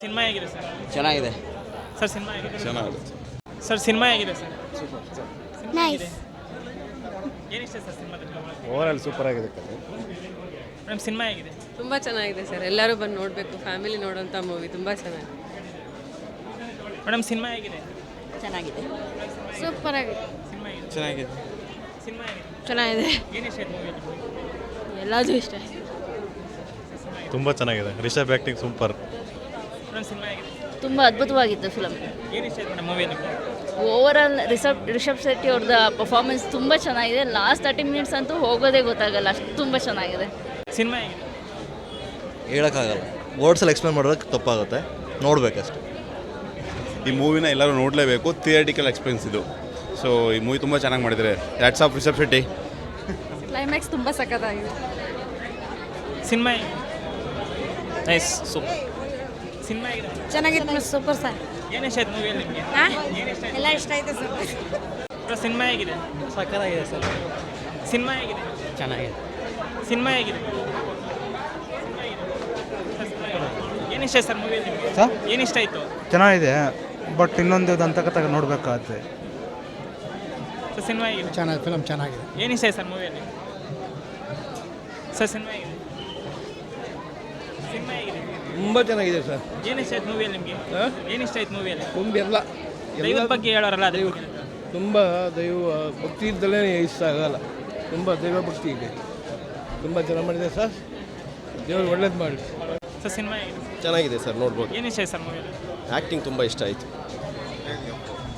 Cinema ಹೇಗಿದೆ sir? ಚೆನ್ನಾಗಿದೆ. Sir cinema ಹೇಗಿದೆ? ಚೆನ್ನಾಗಿದೆ. ಸರ್ ಸಿನಿಮಾ ಹೇಗಿದೆ ಸರ್? ನೈಸ್ ಏನಿಷ್ಟ ಸರ್ ಸಿನಿಮಾದಲ್ಲಿ ಓವರ್ ಆಲ್ ಸೂಪರ್ ಆಗಿದೆ ಕತೆ ಮೇಡಮ್ ಸಿನಿಮಾ ಹೇಗಿದೆ? ತುಂಬ ಚೆನ್ನಾಗಿದೆ ಸರ್. ಎಲ್ಲರೂ ಬಂದು ನೋಡಬೇಕು ಫ್ಯಾಮಿಲಿ ನೋಡೋಂಥ ಮೂವಿ ತುಂಬ ಚೆನ್ನಾಗಿದೆ. ಮೇಡಮ್ ಸಿನಿಮಾ ಹೇಗಿದೆ? ಚೆನ್ನಾಗಿದೆ. ಸೂಪರ್ ಆಗಿದೆ. ಸಿನಿಮಾ ಹೇಗಿದೆ? ಚೆನ್ನಾಗಿದೆ. ಸಿನಿಮಾ ಹೇಗಿದೆ? ಚೆನ್ನಾಗಿದೆ. ಏನಿಷ್ಟ ಆಯ್ತು ಮೂವಿಯಲ್ಲಿ ಎಲ್ಲದೂ ಇಷ್ಟ ತುಂಬ ಚೆನ್ನಾಗಿದೆ. ರಿಷಬ್ ಆ್ಯಕ್ಟಿಂಗ್ ಸೂಪರ್ ಹೇಗಿದೆ ತುಂಬ ಅದ್ಭುತವಾಗಿತ್ತು film over all Rishab Rishab Shetty ಅವ್ರದ್ದು ಪರ್ಫಾರ್ಮೆನ್ಸ್ ತುಂಬ ಚೆನ್ನಾಗಿದೆ. ಲಾಸ್ಟ್ ತರ್ಟಿ ಮಿನಿಟ್ಸ್ ಅಂತೂ ಹೋಗೋದೇ ಗೊತ್ತಾಗಲ್ಲ ಅಷ್ಟು ತುಂಬ ಚೆನ್ನಾಗಿದೆ. ಸಿನಿಮಾ ಹೇಳೋಕ್ಕಾಗಲ್ಲ. ವರ್ಡ್ಸಲ್ಲಿ ಎಕ್ಸ್ಪ್ಲೇನ್ ಮಾಡೋದಕ್ಕೆ ತಪ್ಪಾಗುತ್ತೆ. ನೋಡಬೇಕಷ್ಟು. ಈ ಮೂವಿನ ಎಲ್ಲರೂ ನೋಡಲೇಬೇಕು. ಥಿಯೇಟಿಕಲ್ ಎಕ್ಸ್ಪೀರಿಯನ್ಸ್ ಇದು. ಸೊ ಈ ಮೂವಿ ತುಂಬ ಚೆನ್ನಾಗಿ ಮಾಡಿದ್ದಾರೆ. Hats off Rishab Shetty. Climax ತುಂಬ ಸಖತ್ತಾಗಿದೆ. ಸಿನಿಮಾ ನೈಸ್ ಸೂಪರ್ ಸಿನಿಮಾ ಹೇಗಿದೆ? ಚೆನ್ನಾಗಿತ್ತು ಸೂಪರ್ ಸರ್. ಏನಿಷ್ಟ ಆಯ್ತು ಮೂವಿಯಲ್ಲಿ ನಿಮಗೆ? ಎಲ್ಲ ಇಷ್ಟ ಆಯ್ತು ಸರ್. ಸರ್ ಸಿನಿಮಾ ಹೇಗಿದೆ? ಸಕ್ಕತ್ತಾಗಿದೆ ಸರ್. ಸಿನಿಮಾ ಹೇಗಿದೆ? ಚೆನ್ನಾಗಿದೆ. ಸಿನಿಮಾ ಹೇಗಿದೆ? ಏನು ಇಷ್ಟ ಸರ್, ಮೂವಿಯಲ್ಲಿ ಸರ್? ಮೂವಿಯಲ್ಲಿ ಇಷ್ಟ ಸರ್? ಆಯಿತು? ಚೆನ್ನಾಗಿದೆ ಬಟ್ ಇನ್ನೊಂದು ದಂತಕಥೆ ನೋಡಬೇಕಾಗುತ್ತೆ ಸರ್ ಸಿನಿಮಾ ಹೇಗಿದೆ? ಚೆನ್ನಾಗಿ ಫಿಲಮ್ ಚೆನ್ನಾಗಿದೆ. ಏನು ಆಯ್ತು ಸರ್ ಮೂವಿಯಲ್ಲಿ ಸರ್ ಸಿನಿಮಾ ಹೇಗಿದೆ? ಸಿನಿಮಾ ಹೇಗಿದೆ? ತುಂಬ ಚೆನ್ನಾಗಿದೆ ಸರ್. ಏನಿಷ್ಟ ಆಯ್ತು ಮೂವಿಯಲ್ಲಿ ನಿಮಗೆ? ಏನಿಷ್ಟ ಆಯ್ತು ಮೂವಿಯಲ್ಲಿ ತುಂಬ ಎಲ್ಲ ದೈವದ ಬಗ್ಗೆ ಹೇಳೋರಲ್ಲ ಅದ್ರ ಬಗ್ಗೆ. ತುಂಬ ದೈವ ಭಕ್ತಿ ಇದ್ದಲೇ ಇಷ್ಟ ಆಗಲ್ಲ. ತುಂಬ ದೈವ ಭಕ್ತಿ ಇದೆ. ತುಂಬ ಚೆನ್ನಾಗಿ ಮಾಡಿದೆ ಸರ್. ದೇವರು ಒಳ್ಳೇದು ಮಾಡಿ. ಸರ್ ಸಿನಿಮಾ ಚೆನ್ನಾಗಿದೆ ಸರ್ ನೋಡ್ಬೋದು. ಇಷ್ಟ ಆಯ್ತು ಸರ್ ಮೂವಿಯಲ್ಲಿ ಆ್ಯಕ್ಟಿಂಗ್ ತುಂಬ ಇಷ್ಟ ಆಯಿತು.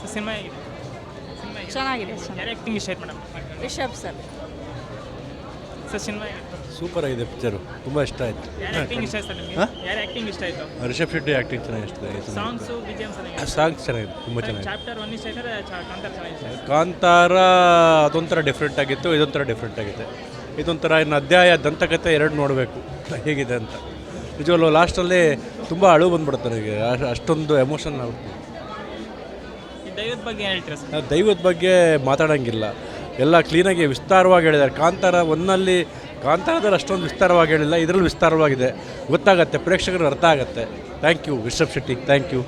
ಸರ್ ಸಿನಿಮಾ ಚೆನ್ನಾಗಿದೆ ಸರ್ ಆ್ಯಕ್ಟಿಂಗ್ ಇಷ್ಟ ಆಯ್ತು madam Rishab sir. Sir cinema super ಆಗಿದೆ ಪಿಕ್ಚರು ತುಂಬ ಇಷ್ಟ ಆಯಿತು. ಆ್ಯಕ್ಟಿಂಗ್ ಇಷ್ಟ ಆಯ್ತು ಸರ್ ನಿಮಗೆ ಯಾರು ಆ್ಯಕ್ಟಿಂಗ್ ಇಷ್ಟ ಆಯಿತು? ರಿಷಬ್ ಶೆಟ್ಟಿ ಆ್ಯಕ್ಟಿಂಗ್ ಚೆನ್ನಾಗಿ ಇಷ್ಟ ಆಯಿತು ಸಾಂಗ್ಸು ಚೆನ್ನಾಗಿದೆ. ಸಾಂಗ್ಸ್ ಚೆನ್ನಾಗಿದೆ ತುಂಬ ಚೆನ್ನಾಗಿದೆ. ಚಾಪ್ಟರ್ ಒನ್ ಇಷ್ಟ ಆಯ್ತಾರೆ ಕಾಂತಾರ ಚೆನ್ನಾಗಿ ಕಾಂತಾರ ಅದೊಂಥರ ಡಿಫ್ರೆಂಟ್ ಆಗಿತ್ತು ಇದೊಂಥರ ಡಿಫ್ರೆಂಟ್ ಆಗಿದೆ ಇದೊಂಥರ ಇನ್ನು ಅಧ್ಯಾಯ ದಂತಕತೆ ಎರಡು ನೋಡಬೇಕು. ಹೇಗಿದೆ ಅಂತ. ನಿಜವಲ್ಲೂ ಲಾಸ್ಟಲ್ಲಿ ತುಂಬ ಅಳು ಬಂದ್ಬಿಡುತ್ತೆ ನನಗೆ. ಅಷ್ಟೊಂದು ಎಮೋಷನ್ ಆಗುತ್ತೆ. ದೈವದ ಬಗ್ಗೆ ಹೇಳ್ತೀರಾ ದೈವದ ಬಗ್ಗೆ ಮಾತಾಡೋಂಗಿಲ್ಲ. ಎಲ್ಲ ಕ್ಲೀನಾಗಿ ವಿಸ್ತಾರವಾಗಿ ಹೇಳಿದ್ದಾರೆ. ಕಾಂತಾರ ಒಂದಲ್ಲಿ ಕಾಂತಾರದಲ್ಲಿ ಅಷ್ಟೊಂದು ವಿಸ್ತಾರವಾಗಿ ಹೇಳಿಲ್ಲ ಇದರಲ್ಲಿ ವಿಸ್ತಾರವಾಗಿದೆ. ಗೊತ್ತಾಗತ್ತೆ ಪ್ರೇಕ್ಷಕರು ಅರ್ಥ ಆಗುತ್ತೆ. Thank you Rishab Shetty thank you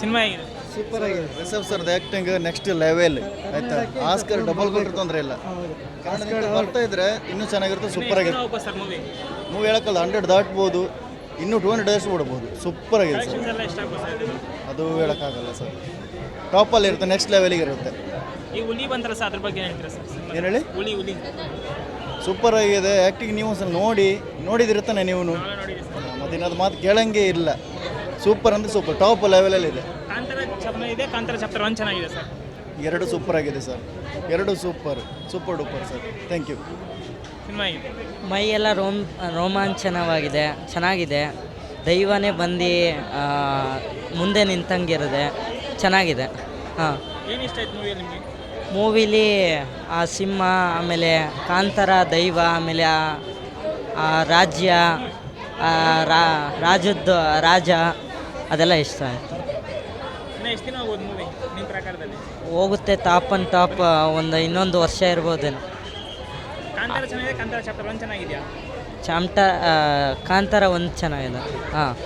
cinema ಹೇಗಿದೆ? ಸೂಪರ್ ಆಗಿದೆ. Rishab sir acting next level ಆಯ್ತಾ? ಆಸ್ಕರ್ ಡಬಲ್ ಕೊಟ್ಟರೆ ತೊಂದರೆ ಇಲ್ಲ. ಬರ್ತಾ ಇದ್ರೆ ಇನ್ನೂ ಚೆನ್ನಾಗಿರುತ್ತೆ ಸೂಪರ್ ಆಗಿದೆ. ಮೂವಿ ಮೂವಿ ಹೇಳಕ್ಕಲ್ಲ ಹಂಡ್ರೆಡ್ ದಾಟ್ಬೋದು. ಇನ್ನೂ ಟೂ ಹಂಡ್ರೆಡ್ ಡೇಸ್ ಬಿಡ್ಬೋದು ಸೂಪರ್ ಆಗಿದೆ ಸರ್? ಅದು ಹೇಳೋಕ್ಕಾಗಲ್ಲ ಸರ್. ಟಾಪಲ್ಲಿ ಇರುತ್ತೆ ನೆಕ್ಸ್ಟ್ ಲೆವೆಲಿಗೆ ಇರುತ್ತೆ. ಈ ಹುಲಿ ಬಂತಲ್ಲ ಸರ್ ಅದ್ರ ಬಗ್ಗೆ ಏನ್ ಹೇಳ್ತೀರಾ ಸರ್? ಏನು ಹೇಳಿ? ಹುಲಿ ಹುಲಿ. ಸೂಪರ್ ಆಗಿದೆ. ಆ್ಯಕ್ಟಿಂಗ್ ನೀವು ಸಹ ನೋಡಿ ನೋಡಿದಿರ್ತಾನೆ ನೀವು ನಾವೇ ಇನ್ನೊಂದು ಸರ್. ಮತ್ತಿನ್ನದು ಮಾತು ಕೇಳಂಗೆ ಇಲ್ಲ. ಸೂಪರ್ ಅಂದ್ರೆ ಸೂಪರ್ ಟಾಪ್ ಲೆವೆಲಲ್ಲಿ ಇದೆ. ಕಾಂತಾರ ಚಾಪ್ಟರ್ ಇದೆ ಕಾಂತಾರ ಚಾಪ್ಟರ್ ಒಂದು ಚೆನ್ನಾಗಿದೆ ಸರ್. ಎರಡು ಸೂಪರ್ ಆಗಿದೆ ಸರ್. ಎರಡು super super duper sir. Thank you ಮೈ ಎಲ್ಲ ರೋಮ್ ರೋಮಾಂಚನವಾಗಿದೆ ಚೆನ್ನಾಗಿದೆ. ದೈವನೇ ಬಂದು ಮುಂದೆ ನಿಂತಂಗಿರದೆ ಚೆನ್ನಾಗಿದೆ. ಹಾಂ. ಏನು ಇಷ್ಟ ಆಯ್ತು ಮೂವಿಯಲ್ಲಿ ನಿಮಗೆ? ಮೂವಿಲಿ ಆ ಸಿಂಹ ಆಮೇಲೆ ಕಾಂತಾರ ದೈವ ಆಮೇಲೆ ಆ- ರಾಜ್ಯ ರಾ- ರಾಜದ್ದು ರಾಜ ಅದೆಲ್ಲ ಇಷ್ಟ ಆಯಿತು. ಹೋಗುತ್ತೆ ಟಾಪ್ ಆನ್ ಟಾಪ್ ಒಂದು ಇನ್ನೊಂದು ವರ್ಷ ಇರ್ಬೋದೇನು. ಚಾಮ್ಟ ಕಾಂತಾರ ಒಂದು ಚೆನ್ನಾಗಿದೆ. ಹಾಂ.